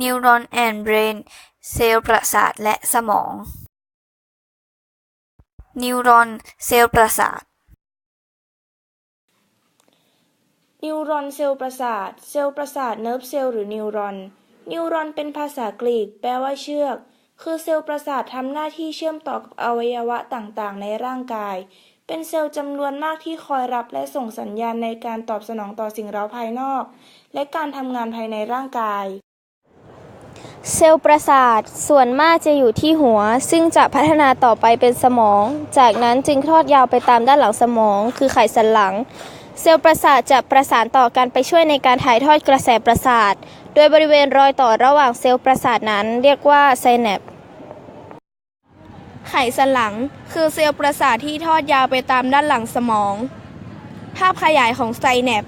Neuron and Brain เซลล์ประสาทและสมอง นิวรอน เซลล์ประสาท นิวรอนเซลล์ประสาท เซลล์ประสาทเนิร์ฟเซลล์หรือนิวรอน นิวรอนเป็นภาษากรีก แปลว่าเชือก คือเซลล์ประสาททำหน้าที่เชื่อมต่อกับอวัยวะต่างๆ ในร่างกาย เป็นเซลล์จำนวนมากที่คอยรับและส่งสัญญาณในการตอบสนองต่อสิ่งเร้าภายนอก และการทำงานภายในร่างกาย เซลล์ประสาทส่วนมากจะอยู่ที่หัว ซึ่งจะพัฒนาต่อไปเป็นสมอง จากนั้นจึงทอดยาวไปตามด้านหลังสมอง คือไขสันหลัง เซลล์ประสาทจะประสานต่อกันไปช่วยในการถ่ายทอดกระแสประสาท โดยบริเวณรอยต่อระหว่างเซลล์ประสาทนั้นเรียกว่าไซแนปไขสันหลัง คือเซลล์ประสาทที่ทอดยาวไปตามด้านหลังสมอง ภาพขยายของไซแนป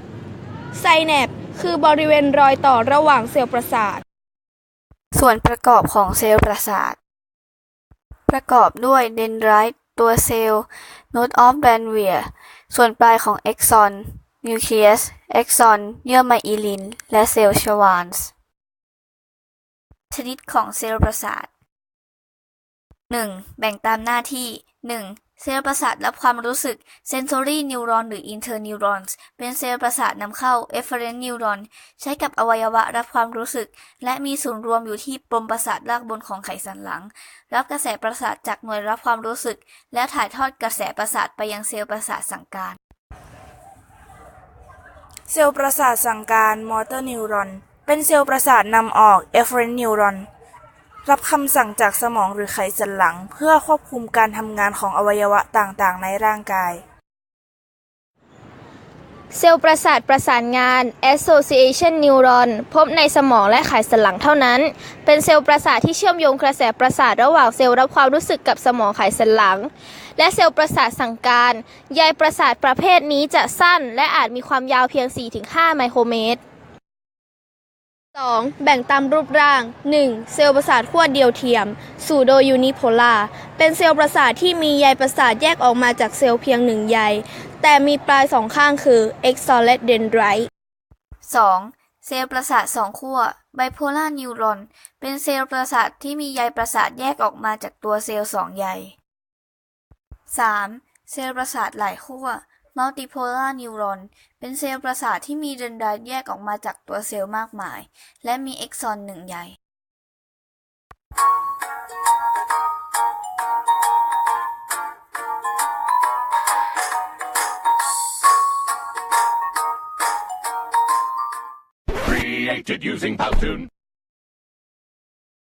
ไซแนปคือบริเวณรอยต่อระหว่างเซลล์ประสาท ส่วนประกอบของเซลล์ประสาท ประกอบด้วยเดนไรต์ตัวเซลล์โนดออฟแบนเวียส่วนปลายของเอ็กซอนนิวเคลียสเอ็กซอนเยื่อไมอิลิน และเซลล์ชวานส์ชนิดของเซลล์ประสาท 1. แบ่งตามหน้าที่ 1. เซลล์ประสาทรับความรู้สึก sensory neuron หรือ interneurons เป็นเซลล์ประสาทนำเข้า efferent neuron ใช้กับอวัยวะรับความรู้สึก และมีศูนย์รวมอยู่ที่ปมประสาทรากบนของไขสันหลัง รับกระแสประสาทจากหน่วยรับความรู้สึก แล้วถ่ายทอดกระแสประสาทไปยังเซลล์ประสาทสั่งการ เซลล์ประสาทสั่งการ motor neuron เป็นเซลล์ประสาทนำออก efferent neuron รับคำสั่งจากสมองหรือไขสันหลัง เพื่อควบคุมการทำงานของอวัยวะต่างๆ ในร่างกาย เซลล์ประสาทประสานงาน association neuron พบในสมองและไขสันหลังเท่านั้น เป็นเซลล์ประสาทที่เชื่อมโยงกระแสประสาทระหว่างเซลล์รับความรู้สึกกับสมองไขสันหลัง และเซลล์ประสาทสั่งการ ใยประสาทประเภทนี้จะสั้น และอาจมีความยาวเพียง 4-5 ไมโครเมตร 2. แบ่งตามรูปร่าง 1. เซลล์ประสาทขั้วเดียวเทียม pseudo unipolar เป็นเซลล์ประสาทที่มีใยประสาทแยกออกมาจากเซลล์เพียงหนึ่งใย แต่มีปลายสองข้างคือ exon และ dendrite 2. เซลล์ประสาทสองขั้ว bipolar neuron เป็นเซลล์ประสาทที่มีใยประสาทแยกออกมาจากตัวเซลล์สองใย 3. เซลล์ประสาทหลายขั้ว multipolar neuron เป็นเซลล์ประสาทที่มีเดนไดต์แยกออกมาจากตัวเซลล์มากมาย และมีเอ็กซอนหนึ่งใย Created using Powtoon.